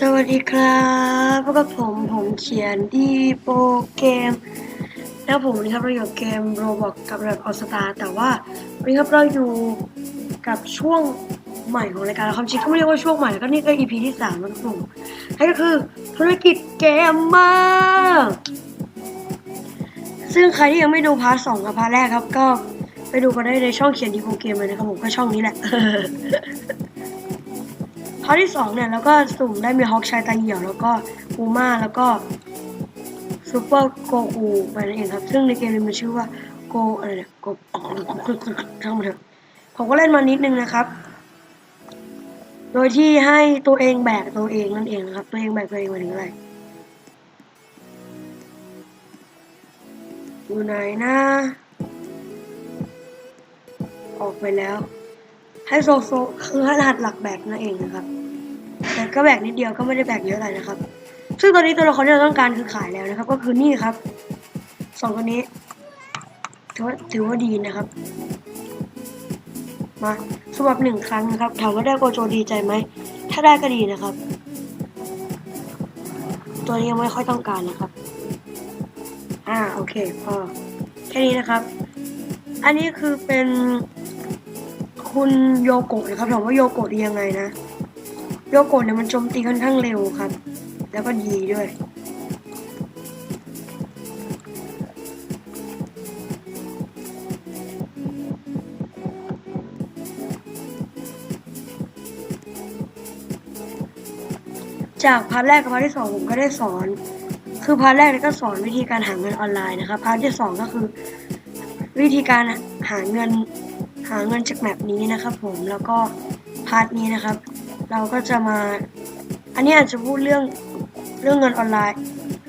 สวัสดีครับพบกับผมผมเขียนดีโปรเกม แล้วผมวันนี้ครับเราอยู่เกมโรบอกกับแบบออสตาแต่ว่าวันนี้ครับเราอยู่กับช่วงใหม่ของรายการความจริงก็ไม่เรียกว่าช่วงใหม่ก็นี่ก็ EP ที่สามแล้วครับผมนั่นก็คือธุรกิจเกมมากซึ่งใครที่ยังไม่ดูพาร์ทสองกับพาร์ทแรกครับก็ไปดูกันได้ในช่องเขียนดีโปรเกมเลยนะครับผมก็ช่องนี้แหละ พาร์ทที่สองเนี่ยแล้วก็สุ่มได้มีฮอกชายตาเหี่ยว แล้วก็อูมาแล้วก็ซูเปอร์โกคูไปนั่นเองครับ ซึ่งในเกมนี้มันชื่อว่าโกอะไรเนี่ยโกทั้งหมดเถอะผมก็เล่นมานิดนึงนะครับ โดยที่ให้ตัวเองแบกตัวเองนั่นเองนะครับ ตัวเองแบกตัวเองหมายถึงอะไรอยู่ไหนนะ ออกไปแล้ว ให้โซโซคือให้รหัสหลักแบกนั่นเองนะครับ แต่ก็แบกนิดเดียวก็ไม่ได้แบกเยอะอะไรนะครับ ซึ่งตอนนี้ตัวละครที่เราต้องการคือขายแล้วนะครับ ก็คือนี่ครับสองคนนี้ถือว่าถือว่าดีนะครับ มาสำหรับหนึ่งครั้งนะครับถามว่าได้โกโจดีใจไหมถ้าได้ก็ดีนะครับ ตัวนี้ยังไม่ค่อยต้องการนะครับ อ่าโอเคพอแค่นี้นะครับ อันนี้คือเป็น คุณโยโกะนะครับถามว่าโยโกะดียังไงนะ โยโกะเนี่ยมันโจมตีค่อนข้างเร็วครับ แล้วก็ดีด้วยจากพาร์ทแรกกับพาร์ทที่สองผมก็ได้สอน คือพาร์ทแรกเนี่ยก็สอนวิธีการหาเงินออนไลน์นะครับพาร์ทที่สองก็คือ วิธีการหาเงิน หาเงินจากแมปนี้นะครับผมแล้วก็พาร์ทนี้นะครับ เราก็จะมา อันนี้อาจจะพูดเรื่องเรื่องเงินออนไลน์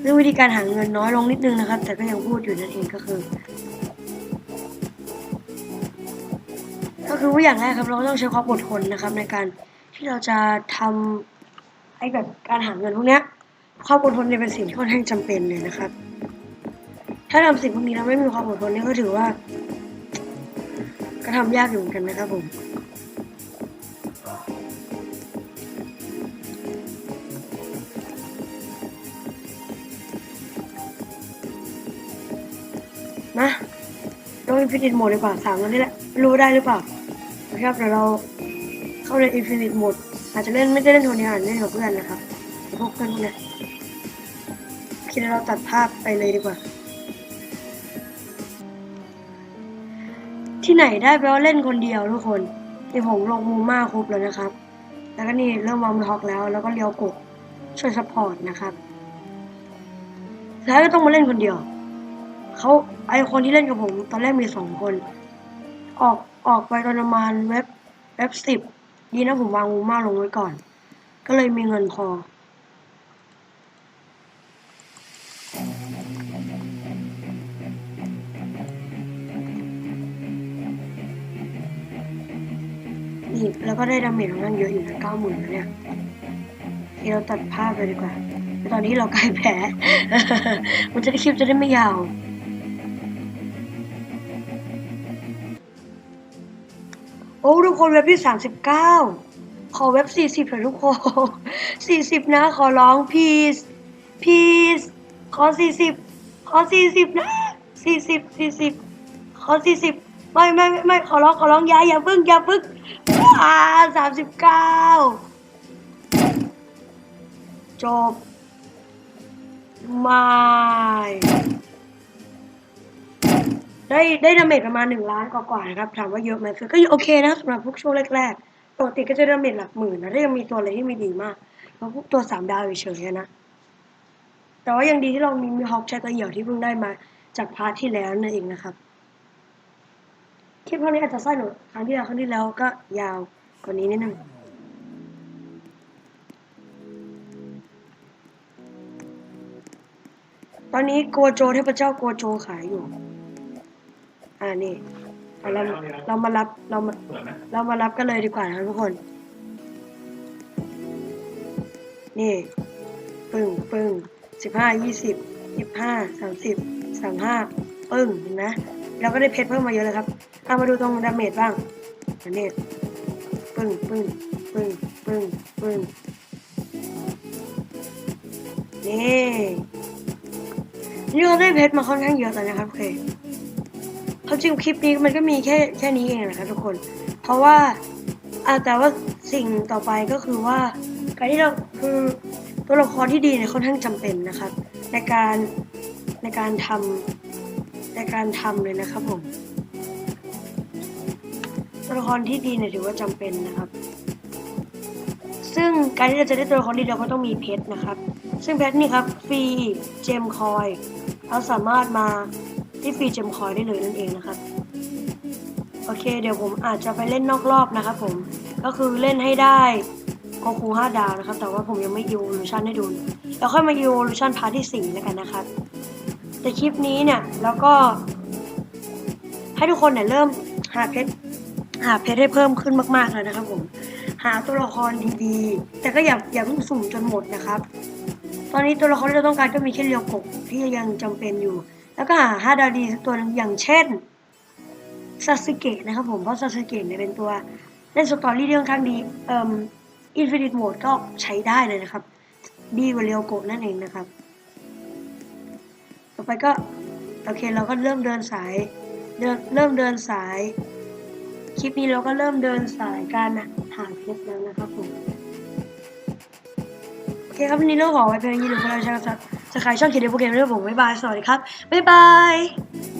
เรื่องวิธีการหาเงินน้อยลงนิดนึงนะครับ แต่ก็ยังพูดอยู่นั่นเองก็คือ ก็คือว่าอย่างแรกครับเราก็ต้องใช้ความอดทนนะครับ ในการที่เราจะทำให้แบบการหาเงินพวกเนี้ยความอดทนเนี่ยเป็นสิ่งที่ค่อนข้างจำเป็นเลยนะครับ ถ้าทำสิ่งพวกนี้แล้วไม่มีความอดทนนี่ก็ถือว่า ก็ทำยากอยู่เหมือนกันนะครับผมมาลงอินฟินิตโหมดดีกว่าสามวันนี้แหละรู้ได้หรือเปล่านะครับเดี๋ยวเราเข้าในอินฟินิตโหมดอาจจะเล่นไม่ได้เล่นโทนี้อาจจะเล่นกับเพื่อนนะครับกับพวกเพื่อนพวกเนี้ยคิดว่าเราตัดภาพไปเลยดีกว่า ไหนได้แปลว่าเล่นคนเดียวทุกคนนี่ผมลงมูมาครบแล้วนะครับ แล้วก็นี่เริ่มวางมือฮอกแล้ว แล้วก็เลี้ยวกดช่วยซัพพอร์ตนะครับ แล้วก็ต้องมาเล่นคนเดียว เขาไอคนที่เล่นกับผม ตอนแรกมีสองคน ออกออกไปตอนประมาณเว็บเว็บสิบดีนะผมวางมูมาลงไว้ก่อน ก็เลยมีเงินพอ นี่แล้วก็ได้ดาเมจของมันเยอะอยู่นะเก้าหมื่นแล้วเนี่ยที่เราตัดภาพไปดีกว่าตอนนี้เรากล้แพ้มันจะได้คลิปจะได้ไม่ยาวโอ้ทุกคนเว็บที่สามสิบเก้าขอเว็บสี่สิบเถอะทุกคนสี่สิบนะขอร้องพีซพีซขอสี่สิบขอสี่สิบนะสี่สิบสี่สิบขอสี่สิบไม่ไม่ไม่ไม่ขอร้องขอร้องอย่าอย่าพึ่งอย่าพึ่ง อ่าสามสิบเก้าจบ ไม่ ได้ได้ดาเมจประมาณหนึ่งล้านกว่าๆนะครับ ถามว่าเยอะไหมคือก็โอเคนะสำหรับพวกช่วงแรกๆ ปกติก็จะดาเมจหลักหมื่นนะถ้ายังมีตัวอะไรที่ไม่ดีมากเพราะพวกตัวสามดาวเฉยๆนะ แต่ว่ายังดีที่เรามีมีฮอกชายตะเหี่ยวที่เพิ่งได้มาจากพาร์ทที่แล้วนั่นเองนะครับ คลิปพวกนี้อาจจะสั้นหน่อยครั้งที่แล้วครั้งที่แล้วก็ยาวกว่านี้นิดนึงตอนนี้โกโจเทพเจ้าโกโจขายอยู่ อ่านี่เอาเราเรามารับเรามาเรามารับกันเลยดีกว่านะครับทุกคน นี่ ปึ้งปึ้งสิบห้ายี่สิบยี่ห้าสามสิบสามห้าปึ้งเห็นไหม เราก็ได้เพชรเพิ่มมาเยอะเลยครับเอามาดูตรงดาเมจบ้างอันนี้ปึ้งปึ้งปึ้งปึ้งปึ้งนี่นี่เราได้เพชรมาค่อนข้างเยอะแล้วนะครับโอเคเขาจริงคลิปนี้มันก็มีแค่แค่นี้เองนะครับทุกคน เพราะว่าอาแต่ว่าสิ่งต่อไปก็คือว่าการที่เราคือตัวละครที่ดีเนี่ยค่อนข้างจำเป็นนะครับ ในการในการทำ ในการทำเลยนะครับผมตัวละครที่ดีเนี่ยถือว่าจำเป็นนะครับ ซึ่งการที่เราจะได้ตัวละครดีเราก็ต้องมีเพชรนะครับ ซึ่งเพชรนี่ครับฟรีเจมคอยเราสามารถมาที่ฟรีเจมคอยได้เลยนั่นเองนะครับ โอเค เดี๋ยวผมอาจจะไปเล่นนอกรอบนะครับผมก็คือเล่นให้ได้โกคู5ดาวนะครับ แต่ว่าผมยังไม่ยูลูชันให้ดู แล้วค่อยมายูลูชันพาร์ทที่4แล้วกันนะครับ แต่คลิปนี้เนี่ยแล้วก็ ให้ทุกคนเนี่ยเริ่มหาเพชรหาเพชรให้เพิ่มขึ้นมากๆเลยนะครับผม หาตัวละครดีๆ แต่ก็อย่าอย่าเพิ่งสุ่มจนหมดนะครับ ตอนนี้ตัวละครที่เราต้องการก็มีแค่เรียวกบที่ยังจำเป็นอยู่ แล้วก็หาห้าดาวดีสักตัวหนึงอย่างเช่นซาสึเกะนะครับผมเพราะซาสึเกะเนี่ยเป็นตัวเล่นสตอรี่ที่ค่อนข้างดีเอ่ออินฟินิตโหมดก็ใช้ได้เลยนะครับ ดีกว่าเรียวโกะนั่นเองนะครับ ไปก็โอเคเราก็เริ่มเดินสายเดินเริ่มเดินสาย คลิปนี้เราก็เริ่มเดินสายการหาเพชรแล้วนะครับผมโอเคครับวันนี้เราขอไว้เพียงนี้หรือพลังชาจะจะขายช่องเขียนเดโปเกมด้วยผมบ๊ายบายสวัสดีครับบ๊ายบาย